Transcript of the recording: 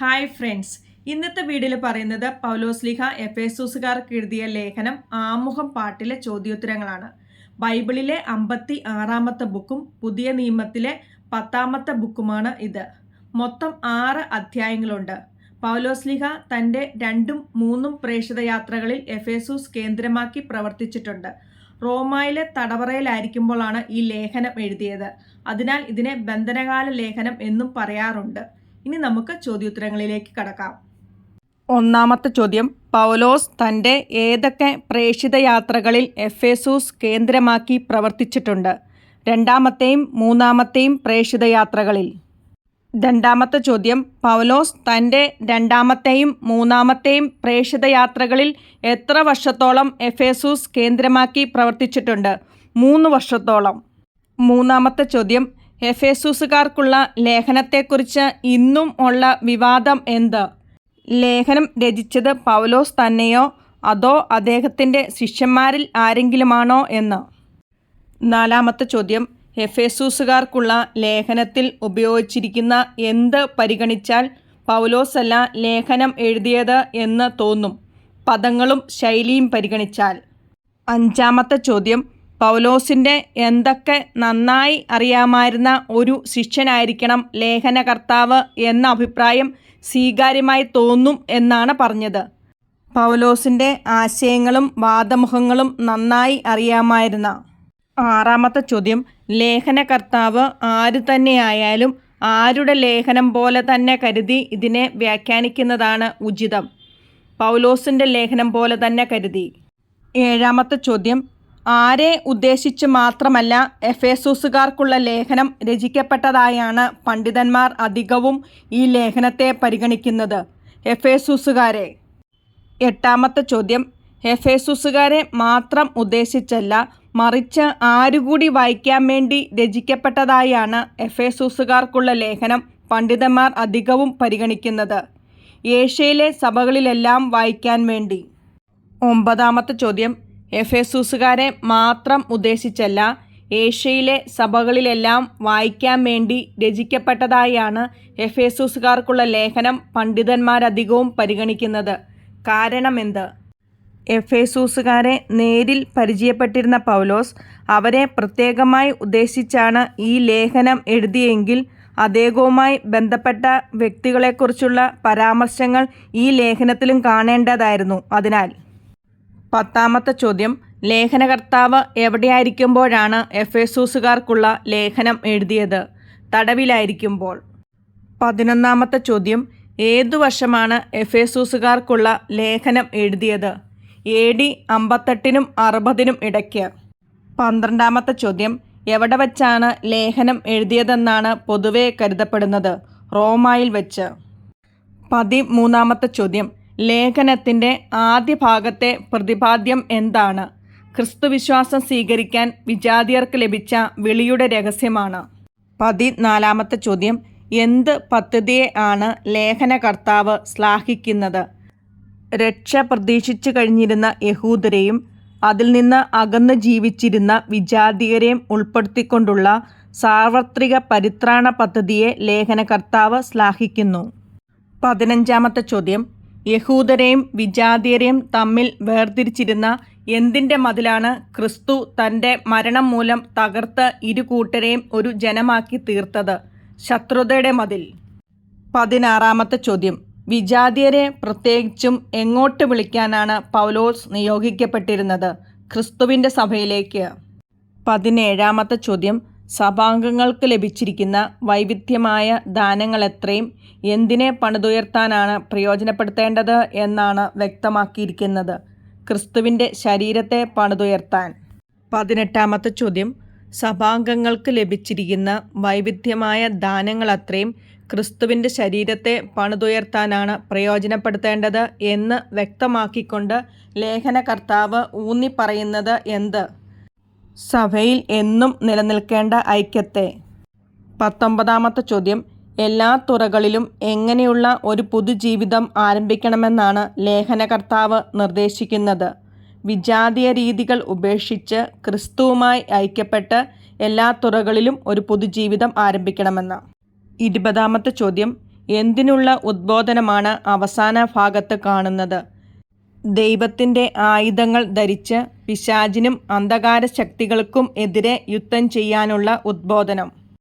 Hi friends. ഇന്നത്തെ വീഡിയോയിൽ പറയുന്നത് പൗലോസ്ലിഹ എഫേസൂസുകാർക്ക് എഴുതിയ ലേഖനം ആമുഖം പാട്ടിലെ ചോദ്യോത്തരങ്ങളാണ്. ബൈബിളിലെ അമ്പത്തി ആറാമത്തെ ബുക്കും പുതിയ നിയമത്തിലെ പത്താമത്തെ ബുക്കുമാണ് ഇത്. മൊത്തം ആറ് അധ്യായങ്ങളുണ്ട്. പൗലോസ്ലിഹ തന്റെ രണ്ടും മൂന്നും പ്രേക്ഷിത യാത്രകളിൽ എഫേസൂസ് കേന്ദ്രമാക്കി പ്രവർത്തിച്ചിട്ടുണ്ട്. റോമായിലെ തടവറയിലായിരിക്കുമ്പോഴാണ് ഈ ലേഖനം എഴുതിയത്. അതിനാൽ ഇതിനെ ബന്ധനകാല ലേഖനം എന്നും പറയാറുണ്ട്. ഇനി നമുക്ക് ചോദ്യോത്തരങ്ങളിലേക്ക് കടക്കാം. ഒന്നാമത്തെ ചോദ്യം. പൗലോസ് തന്റെ ഏതൊക്കെ പ്രേക്ഷിത യാത്രകളിൽ എഫേസൂസ് കേന്ദ്രമാക്കി പ്രവർത്തിച്ചിട്ടുണ്ട്? രണ്ടാമത്തെയും മൂന്നാമത്തെയും പ്രേക്ഷിത യാത്രകളിൽ. രണ്ടാമത്തെ ചോദ്യം. പൗലോസ് തന്റെ രണ്ടാമത്തെയും മൂന്നാമത്തെയും പ്രേക്ഷിത യാത്രകളിൽ എത്ര വർഷത്തോളം എഫേസൂസ് കേന്ദ്രമാക്കി പ്രവർത്തിച്ചിട്ടുണ്ട്? മൂന്ന് വർഷത്തോളം. മൂന്നാമത്തെ ചോദ്യം. എഫേസൂസുകാർക്കുള്ള ലേഖനത്തെക്കുറിച്ച് ഇന്നും ഉള്ള വിവാദം എന്ത്? ലേഖനം രചിച്ചത് പൗലോസ് തന്നെയോ? അതോ അദ്ദേഹത്തിന്റെ ശിഷ്യന്മാരിൽ ആരെങ്കിലുമാണോ എന്ന്? നാലാമത്തെ ചോദ്യം. എഫേസൂസുകാർക്കുള്ള ലേഖനത്തിൽ ഉപയോഗിച്ചിരിക്കുന്ന എന്ത് പരിഗണിച്ചാൽ പൗലോസല്ല ലേഖനം എഴുതിയത് എന്ന് തോന്നും? പദങ്ങളും ശൈലിയും പരിഗണിച്ചാൽ. അഞ്ചാമത്തെ ചോദ്യം. പൗലോസിന്റെ എന്തൊക്കെ നന്നായി അറിയാമായിരുന്ന ഒരു ശിഷ്യനായിരിക്കണം ലേഖനകർത്താവ് എന്ന അഭിപ്രായം സ്വീകാര്യമായി തോന്നും എന്നാണ് പറഞ്ഞത്. പൗലോസിന്റെ ആശയങ്ങളും വാദമുഖങ്ങളും നന്നായി അറിയാമായിരുന്ന ആറാമത്തെ ചോദ്യം ലേഖനകർത്താവ് ആര് തന്നെയായാലും ആരുടെ ലേഖനം പോലെ തന്നെ കരുതി ഇതിനെ വ്യാഖ്യാനിക്കുന്നതാണ് ഉചിതം. പൗലോസിന്റെ ലേഖനം പോലെ തന്നെ കരുതി. ഏഴാമത്തെ ചോദ്യം ആരെ ഉദ്ദേശിച്ച് മാത്രമല്ല എഫേസൂസുകാർക്കുള്ള ലേഖനം രചിക്കപ്പെട്ടതായാണ് പണ്ഡിതന്മാർ അധികവും ഈ ലേഖനത്തെ പരിഗണിക്കുന്നത്. എഫേസൂസുകാരെ. എട്ടാമത്തെ ചോദ്യം. എഫേസൂസുകാരെ മാത്രം ഉദ്ദേശിച്ചല്ല മറിച്ച് ആരുകൂടി വായിക്കാൻ വേണ്ടി രചിക്കപ്പെട്ടതായാണ് എഫേസൂസുകാർക്കുള്ള ലേഖനം പണ്ഡിതന്മാർ അധികവും പരിഗണിക്കുന്നത്. ഏഷ്യയിലെ സഭകളിലെല്ലാം വായിക്കാൻ വേണ്ടി. ഒമ്പതാമത്തെ ചോദ്യം. എഫേസൂസുകാരെ മാത്രം ഉദ്ദേശിച്ചല്ല ഏഷ്യയിലെ സഭകളിലെല്ലാം വായിക്കാൻ വേണ്ടി രചിക്കപ്പെട്ടതായാണ് എഫേസൂസുകാർക്കുള്ള ലേഖനം പണ്ഡിതന്മാരധികവും പരിഗണിക്കുന്നത്. കാരണമെന്ത്? എഫേസൂസുകാരെ നേരിൽ പരിചയപ്പെട്ടിരുന്ന പൗലോസ് അവരെ പ്രത്യേകമായി ഉദ്ദേശിച്ചാണ് ഈ ലേഖനം എഴുതിയെങ്കിൽ അദ്ദേഹവുമായി ബന്ധപ്പെട്ട വ്യക്തികളെക്കുറിച്ചുള്ള പരാമർശങ്ങൾ ഈ ലേഖനത്തിലും കാണേണ്ടതായിരുന്നു. അതിനാൽ പത്താമത്തെ ചോദ്യം ലേഖനകർത്താവ് എവിടെയായിരിക്കുമ്പോഴാണ് എഫേസൂസുകാർക്കുള്ള ലേഖനം എഴുതിയത്? തടവിലായിരിക്കുമ്പോൾ. പതിനൊന്നാമത്തെ ചോദ്യം ഏതു വർഷമാണ് എഫേസൂസുകാർക്കുള്ള ലേഖനം എഴുതിയത്? എ ഡി അമ്പത്തെട്ടിനും അറുപതിനും ഇടയ്ക്ക്. പന്ത്രണ്ടാമത്തെ ചോദ്യം എവിടെ വച്ചാണ് ലേഖനം എഴുതിയതെന്നാണ് പൊതുവെ കരുതപ്പെടുന്നത്? റോമായിൽ വെച്ച്. പതിമൂന്നാമത്തെ ചോദ്യം ലേഖനത്തിന്റെ ആദ്യ ഭാഗത്തെ പ്രതിപാദ്യം എന്താണ്? ക്രിസ്തുവിശ്വാസം സ്വീകരിക്കാൻ വിജാതിയർക്ക് ലഭിച്ച വിളിയുടെ രഹസ്യമാണ്. പതിനാലാമത്തെ ചോദ്യം എന്ത് പദ്ധതിയെ ആണ് ലേഖനകർത്താവ് ശ്ലാഘിക്കുന്നത്? രക്ഷ പ്രതീക്ഷിച്ചു കഴിഞ്ഞിരുന്ന യഹൂദരെയും അതിൽ നിന്ന് അകന്ന് ജീവിച്ചിരുന്ന വിജാതികരെയും ഉൾപ്പെടുത്തിക്കൊണ്ടുള്ള സാർവത്രിക പരിത്രാണ പദ്ധതിയെ ലേഖനകർത്താവ് ശ്ലാഘിക്കുന്നു. പതിനഞ്ചാമത്തെ ചോദ്യം യഹൂദരെയും വിജാതീയരെയും തമ്മിൽ വേർതിരിച്ചിരുന്ന എന്തിന്റെ മതിലാണ് ക്രിസ്തു തന്റെ മരണം മൂലം തകർത്ത് ഇരു കൂട്ടരെയും ഒരു ജനമാക്കി തീർത്തത്? ശത്രുതയുടെ മതിൽ. പതിനാറാമത്തെ ചോദ്യം. വിജാതിയരെ പ്രത്യേകിച്ചും എങ്ങോട്ട് വിളിക്കാനാണ് പൗലോസ് നിയോഗിക്കപ്പെട്ടിരുന്നത്? ക്രിസ്തുവിന്റെ സഭയിലേക്ക്. പതിനേഴാമത്തെ ചോദ്യം. സഭാംഗങ്ങൾക്ക് ലഭിച്ചിരിക്കുന്ന വൈവിധ്യമായ ദാനങ്ങൾ എത്രയും എന്തിനെ പണിതുയർത്താനാണ് പ്രയോജനപ്പെടുത്തേണ്ടത് എന്നാണ് വ്യക്തമാക്കിയിരിക്കുന്നത്. ക്രിസ്തുവിന്റെ ശരീരത്തെ പണിതുയർത്താൻ. പതിനെട്ടാമത്തെ ചോദ്യം. സഭാംഗങ്ങൾക്ക് ലഭിച്ചിരിക്കുന്ന വൈവിധ്യമായ ദാനങ്ങൾ അത്രയും ക്രിസ്തുവിന്റെ ശരീരത്തെ പണിതുയർത്താനാണ് പ്രയോജനപ്പെടുത്തേണ്ടത് എന്ന് വ്യക്തമാക്കിക്കൊണ്ട് ലേഖനകർത്താവ് ഊന്നിപ്പറയുന്നത് എന്ത്? സഭയിൽ എന്നും നിലനിൽക്കേണ്ട ഐക്യത്തെ. പത്തൊമ്പതാമത്തെ ചോദ്യം എല്ലാ തുറകളിലും എങ്ങനെയുള്ള ഒരു പുതുജീവിതം ആരംഭിക്കണമെന്നാണ് ലേഖനകർത്താവ് നിർദ്ദേശിക്കുന്നത്. വിജാതീയ രീതികൾ ഉപേക്ഷിച്ച് ക്രിസ്തുവുമായി ഐക്യപ്പെട്ട് എല്ലാ തുറകളിലും ഒരു പുതുജീവിതം ആരംഭിക്കണമെന്ന്. ഇരുപതാമത്തെ ചോദ്യം എന്തിനുള്ള ഉദ്ബോധനമാണ് അവസാന ഭാഗത്ത് കാണുന്നത്? ദൈവത്തിന്റെ ആയുധങ്ങൾ ധരിച്ച് പിശാചിനും അന്ധകാര ശക്തികൾക്കും എതിരെ യുദ്ധം ചെയ്യാനുള്ള ഉദ്ബോധനം.